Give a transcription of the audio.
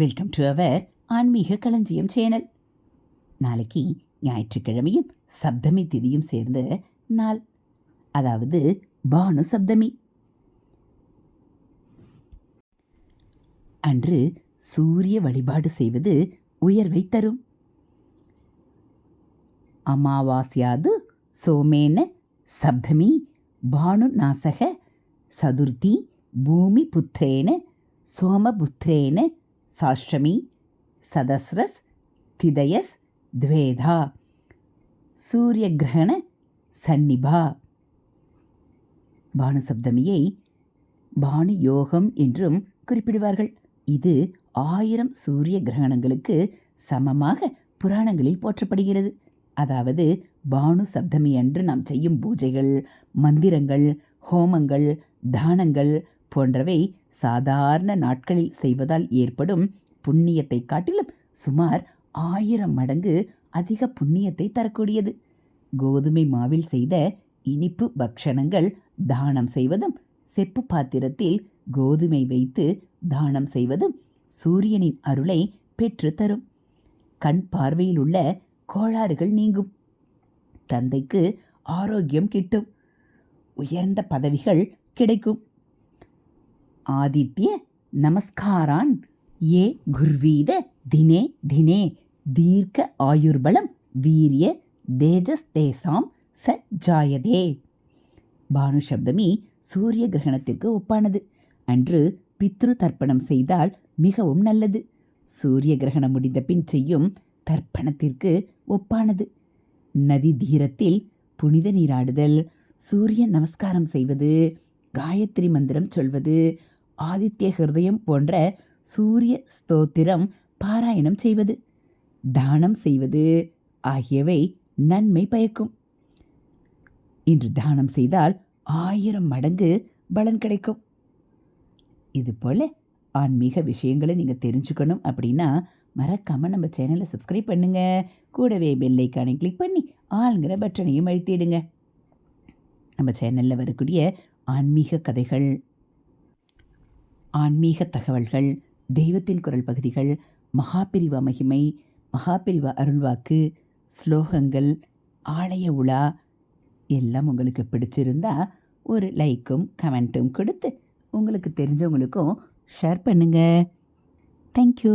Welcome to our ஆன்மீக களஞ்சியம் channel. நாளைக்கு ஞாயிற்றுக்கிழமையும் சப்தமி திதியும் சேர்ந்த நாள். அதாவது பானு சப்தமி. அன்று சூரிய வழிபாடு செய்வது உயர்வை தரும். அமாவாஸ்யாது சோமேன சப்தமி பானு நாசக சதுர்த்தி பூமி புத்திரேன சோமபுத்திரேன சாஷ்டமி சதஸ்ரஸ் திதயஸ் த்வேதா சூரிய கிரகண சன்னிபா. பானுசப்தமியை பானு யோகம் என்றும் குறிப்பிடுவார்கள். இது ஆயிரம் சூரிய கிரகணங்களுக்கு சமமாக புராணங்களில் போற்றப்படுகிறது. அதாவது பானு சப்தமி அன்று நாம் செய்யும் பூஜைகள் மந்திரங்கள் ஹோமங்கள் தானங்கள் போன்றவை சாதாரண நாட்களில் செய்வதால் ஏற்படும் புண்ணியத்தை காட்டிலும் சுமார் ஆயிரம் மடங்கு அதிக புண்ணியத்தை தரக்கூடியது. கோதுமை மாவில் செய்த இனிப்பு பக்ஷணங்கள் தானம் செய்வதும் செப்பு பாத்திரத்தில் கோதுமை வைத்து தானம் செய்வதும் சூரியனின் அருளை பெற்று தரும். கண் பார்வையில் உள்ள கோளாறுகள் நீங்கும். தந்தைக்கு ஆரோக்கியம் கிட்டும். உயர்ந்த பதவிகள் கிடைக்கும். ஆதித்ய நமஸ்காரான். ஏ குர்வீத தினே தினே. தீர்க்க ஆயுர்பலம் வீரிய தேஜஸ் தேசாம் ச ஜாயதே. பானு சப்தமி சூரிய கிரகணத்திற்கு ஒப்பானது. அன்று பித்ரு தர்ப்பணம் செய்தால் மிகவும் நல்லது. சூரிய கிரகணம் முடிந்த பின் செய்யும் தர்ப்பணத்திற்கு ஒப்பானது. நதி தீரத்தில் புனித நீராடுதல் சூரிய நமஸ்காரம் செய்வது காயத்ரி மந்திரம் சொல்வது ஆதித்ய ஹிருதயம் போன்ற சூரிய ஸ்தோத்திரம் பாராயணம் செய்வது தானம் செய்வது ஆகியவை நன்மை பயக்கும். இன்று தானம் செய்தால் ஆயிரம் மடங்கு பலன் கிடைக்கும். இது போல் ஆன்மீக விஷயங்களை நீங்கள் தெரிஞ்சுக்கணும் அப்படின்னா மறக்காமல் நம்ம சேனலை சப்ஸ்கிரைப் பண்ணுங்கள் கூடவே பெல்லைக்கானை கிளிக் பண்ணி ஆளுங்கிற பட்டனையும் அழுத்திடுங்க. நம்ம சேனலில் வரக்கூடிய ஆன்மீக கதைகள் ஆன்மீக தகவல்கள் தெய்வத்தின் குரல் பகுதிகள் மகாபிரிவா மகிமை மகாபிரிவா அருள்வாக்கு ஸ்லோகங்கள் ஆலய உலா எல்லாம் உங்களுக்கு பிடிச்சிருந்தா ஒரு லைக்கும் கமெண்ட்டும் கொடுத்து உங்களுக்கு தெரிஞ்சவங்களுக்கும் ஷேர் பண்ணுங்கள் தேங்க்யூ